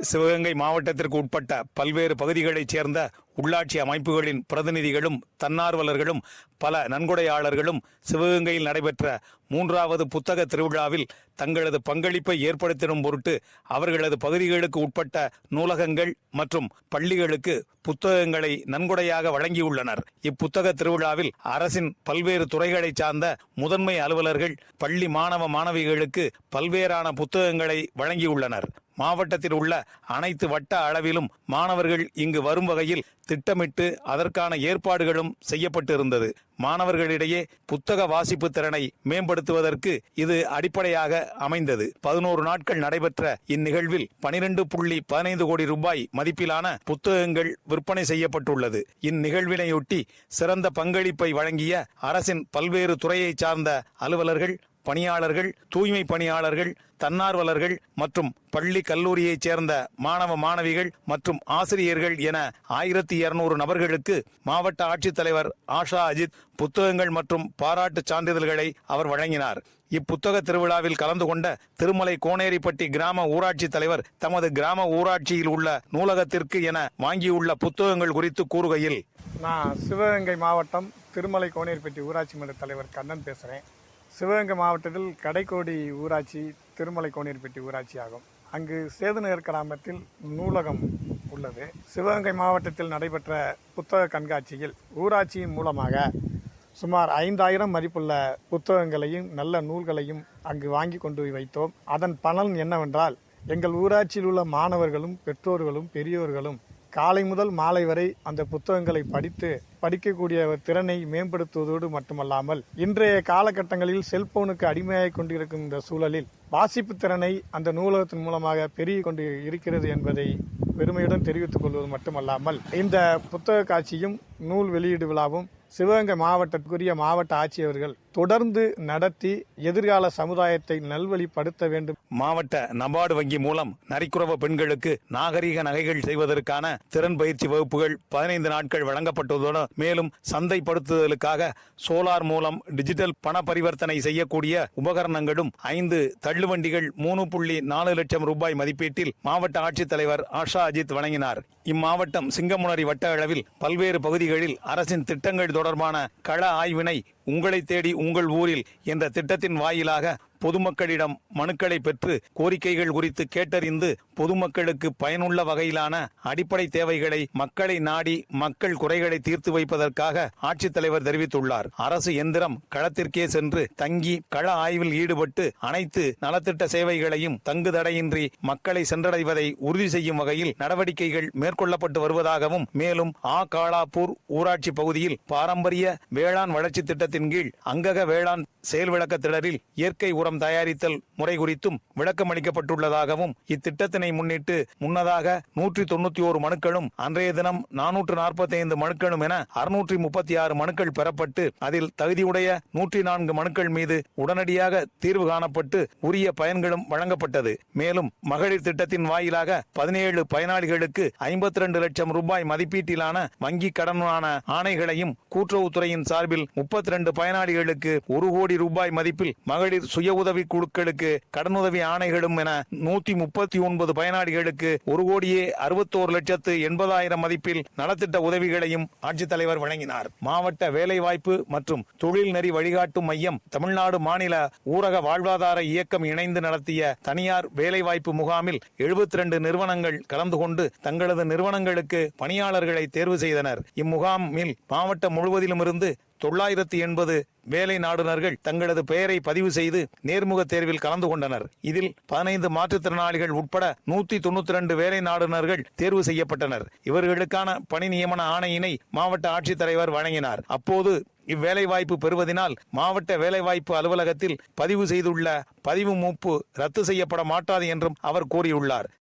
சிவகங்கை மாவட்டத்திற்கு உட்பட்ட பல்வேறு பகுதிகளைச் சேர்ந்த உள்ளாட்சி அமைப்புகளின் பிரதிநிதிகளும் தன்னார்வலர்களும் பல நன்கொடையாளர்களும் சிவகங்கையில் நடைபெற்ற மூன்றாவது புத்தக திருவிழாவில் தங்களது பங்களிப்பை ஏற்படுத்திடும் பொருட்டு அவர்களது பகுதிகளுக்கு உட்பட்ட நூலகங்கள் மற்றும் பள்ளிகளுக்கு புத்தகங்களை நன்கொடையாக வழங்கியுள்ளனர். இப்புத்தக திருவிழாவில் அரசின் பல்வேறு துறைகளைச் சார்ந்த முதன்மை அலுவலர்கள் பள்ளி மாணவ மாணவிகளுக்கு பல்வேறான புத்தகங்களை வழங்கியுள்ளனர். மாவட்டத்தில் உள்ள அனைத்து வட்ட அளவிலும் மாணவர்கள் இங்கு வரும் வகையில் திட்டமிட்டு அதற்கான ஏற்பாடுகளும் செய்யப்பட்டிருந்தது. மாணவர்களிடையே புத்தக வாசிப்பு திறனை மேம்படுத்துவதற்கு இது அடிப்படையாக அமைந்தது. பதினோரு நாட்கள் நடைபெற்ற இந்நிகழ்வில் பனிரெண்டு புள்ளி பதினைந்து கோடி ரூபாய் மதிப்பிலான புத்தகங்கள் விற்பனை செய்யப்பட்டுள்ளது. இந்நிகழ்வினையொட்டி சிறந்த பங்களிப்பை வழங்கிய அரசின் பல்வேறு துறையைச் சார்ந்த அலுவலர்கள் பணியாளர்கள் தூய்மை பணியாளர்கள் தன்னார்வலர்கள் மற்றும் பள்ளி கல்லூரியைச் சேர்ந்த மாணவ மாணவிகள் மற்றும் ஆசிரியர்கள் என ஆயிரத்தி இருநூறு நபர்களுக்கு மாவட்ட ஆட்சித்தலைவர் ஆஷா அஜித் புத்தகங்கள் மற்றும் பாராட்டுச் சான்றிதழ்களை அவர் வழங்கினார். இப்புத்தக திருவிழாவில் கலந்து கொண்ட திருமலை கோனேரிப்பட்டி கிராம ஊராட்சி தலைவர் தமது கிராம ஊராட்சியில் உள்ள நூலகத்திற்கு என வாங்கியுள்ள புத்தகங்கள் குறித்து கூறுகையில் நான் சிவகங்கை மாவட்டம் திருமலை கோனேரிப்பட்டி ஊராட்சி மன்ற தலைவர் கண்ணன் பேசுகிறேன் சிவகங்கை மாவட்டத்தில் கடைக்கோடி ஊராட்சி திருமலை கோனீர்பட்டி ஊராட்சி ஆகும். அங்கு சேதுநகர் கிராமத்தில் நூலகம் உள்ளது. சிவகங்கை மாவட்டத்தில் நடைபெற்ற புத்தக கண்காட்சியில் ஊராட்சியின் மூலமாக சுமார் ஐந்தாயிரம் மதிப்புள்ள புத்தகங்களையும் நல்ல நூல்களையும் அங்கு வாங்கி கொண்டு போய் வைத்தோம். அதன் பலன் என்னவென்றால் எங்கள் ஊராட்சியில் உள்ள மாணவர்களும் பெற்றோர்களும் பெரியோர்களும் காலை முதல் மாலை வரை அந்த புத்தகங்களை படித்து படிக்கக்கூடிய திறனை மேம்படுத்துவதோடு மட்டுமல்லாமல் இன்றைய காலகட்டங்களில் செல்போனுக்கு அடிமையாக கொண்டிருக்கும் இந்த சூழலில் வாசிப்பு திறனை அந்த நூலகத்தின் மூலமாக பெருகி கொண்டு இருக்கிறது என்பதை பெருமையுடன் தெரிவித்துக் கொள்வது மட்டுமல்லாமல் இந்த புத்தக காட்சியும் நூல் வெளியீடு விழாவும் சிவகங்கை மாவட்டத்துக்குரிய மாவட்ட ஆட்சியர்கள் தொடர்ந்து நடத்தி எதிர்கால சமுதாயத்தை நல்வழிப்படுத்த வேண்டும். மாவட்ட நபார்டு வங்கி மூலம் நரிக்குறவ பெண்களுக்கு நாகரீக நகைகள் செய்வதற்கான திறன் பயிற்சி வகுப்புகள் பதினைந்து நாட்கள் வழங்கப்பட்டதோடு மேலும் சந்தைப்படுத்துதலுக்காக சோலார் மூலம் டிஜிட்டல் பண பரிவர்த்தனை செய்யக்கூடிய உபகரணங்களும் ஐந்து தள்ளுவண்டிகள் மூணு புள்ளி நாலு லட்சம் ரூபாய் மதிப்பீட்டில் மாவட்ட ஆட்சித்தலைவர் ஆஷா அஜித் வழங்கினார். இம்மாவட்டம் சிங்கமுனரி வட்ட அளவில் பல்வேறு பகுதிகளில் அரசின் திட்டங்கள் தொடர்பான கள ஆய்வினை உங்களை தேடி உங்கள் ஊரில் என்ற திட்டத்தின் வாயிலாக பொதுமக்களிடம் மனுக்களை பெற்று கோரிக்கைகள் குறித்து கேட்டறிந்து பொதுமக்களுக்கு பயனுள்ள வகையிலான அடிப்படை தேவைகளை மக்களை நாடி மக்கள் குறைகளை தீர்த்து வைப்பதற்காக ஆட்சித்தலைவர் தெரிவித்துள்ளார். அரசு எந்திரம் களத்திற்கே சென்று தங்கி கள ஆய்வில் ஈடுபட்டு அனைத்து நலத்திட்ட சேவைகளையும் தங்குதடையின்றி மக்களை சென்றடைவதை உறுதி செய்யும் வகையில் நடவடிக்கைகள் மேற்கொள்ளப்பட்டு வருவதாகவும் மேலும் ஆ காலாப்பூர் ஊராட்சி பகுதியில் பாரம்பரிய வேளாண் வளர்ச்சி திட்டத்தின் கீழ் அங்கக வேளாண் செயல் விளக்க திடலில் இயற்கை உரம் தயாரித்தல் முறை குறித்தும் விளக்கம் அளிக்கப்பட்டுள்ளதாகவும் இத்திட்டத்தினை முன்னிட்டு முன்னதாக நூற்றி தொண்ணூத்தி ஓரு மனுக்களும் அன்றைய தினம் நானூற்று நாற்பத்தி ஐந்து மனுக்களும் என அறுநூற்றி முப்பத்தி ஆறு மனுக்கள் பெறப்பட்டு அதில் தகுதியுடைய நூற்றி நான்கு மனுக்கள் மீது உடனடியாக தீர்வு காணப்பட்டு உரிய பயன்களும் வழங்கப்பட்டது. மேலும் மகளிர் திட்டத்தின் வாயிலாக பதினேழு பயனாளிகளுக்கு ஐம்பத்தி ரெண்டு லட்சம் ரூபாய் மதிப்பீட்டிலான வங்கி கடனான ஆணைகளையும் கூட்டுறவுத்துறையின் சார்பில் முப்பத்தி இந்த பயனாளிகளுக்கு ஒரு கோடி ரூபாய் மதிப்பில் மகளிர் சுய உதவி குழுக்களுக்கு கடனுதவி ஆணைகளும் என நூத்தி முப்பத்தி ஒன்பது பயனாளிகளுக்கு ஒரு கோடியே அறுபத்தோரு லட்சத்து எண்பதாயிரம் மதிப்பில் நலத்திட்ட உதவிகளையும் ஆட்சித்தலைவர் வழங்கினார். மாவட்ட வேலைவாய்ப்பு மற்றும் தொழில் நெறி வழிகாட்டும் மையம் தமிழ்நாடு மாநில ஊரக வாழ்வாதார இயக்கம் இணைந்து நடத்திய தனியார் வேலைவாய்ப்பு முகாமில் எழுபத்தி ரெண்டு நிறுவனங்கள் கலந்து கொண்டு தங்களது நிறுவனங்களுக்கு பணியாளர்களை தேர்வு செய்தனர். இம்முகாமில் மாவட்டம் முழுவதிலும் இருந்து தொள்ளாயிரத்தி எண்பது வேலை நாடுனர்கள் தங்களது பெயரை பதிவு செய்து நேர்முக தேர்வில் கலந்து கொண்டனர். இதில் பதினைந்து மாற்றுத்திறனாளிகள் உட்பட நூத்தி தொண்ணூத்தி ரெண்டு வேலை நாடுனர்கள் தேர்வு செய்யப்பட்டனர். இவர்களுக்கான பணி நியமன ஆணையினை மாவட்ட ஆட்சித்தலைவர் வழங்கினார். அப்போது இவ்வேலைவாய்ப்பு பெறுவதனால் மாவட்ட வேலைவாய்ப்பு அலுவலகத்தில் பதிவு செய்துள்ள பதிவு மூப்பு ரத்து செய்யப்பட மாட்டாது என்றும் அவர் கூறியுள்ளார்.